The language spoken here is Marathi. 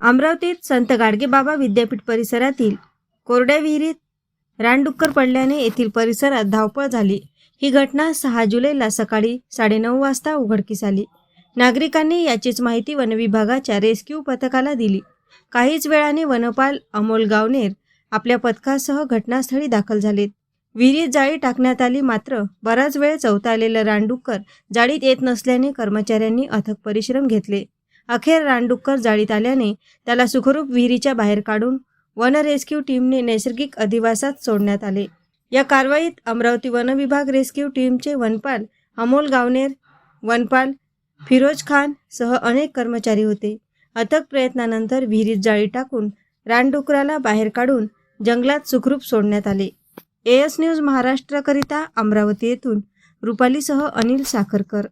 अमरावतीत संत गाडगेबाबा विद्यापीठ परिसरातील कोरड्या विहिरीत रानडुक्कर पडल्याने येथील परिसरात धावपळ झाली. ही घटना सहा जुलैला सकाळी साडेनऊ वाजता उघडकीस आली. नागरिकांनी याचीच माहिती वनविभागाच्या रेस्क्यू पथकाला दिली. काहीच वेळाने वनपाल अमोल गावनेर आपल्या पथकासह घटनास्थळी दाखल झालेत. विहिरीत जाळी टाकण्यात आली मात्र बराच वेळ चवताळलेलं रानडुक्कर जाळीत येत नसल्याने कर्मचाऱ्यांनी अथक परिश्रम घेतले. अखेर रानडुक्कर जाळीत आल्याने त्याला सुखरूप विहिरीच्या बाहेर काढून वन रेस्क्यू टीमने नैसर्गिक अधिवासात सोडण्यात आले. या कारवाईत अमरावती वन विभाग रेस्क्यू टीमचे वनपाल अमोल गावनेर वनपाल फिरोज खान सह अनेक कर्मचारी होते. अथक प्रयत्नानंतर विहिरीत जाळी टाकून रानडुकराला बाहेर काढून जंगलात सुखरूप सोडण्यात आले. एएस न्यूज महाराष्ट्राकरिता अमरावती येथून रुपालीसह अनिल साखरकर.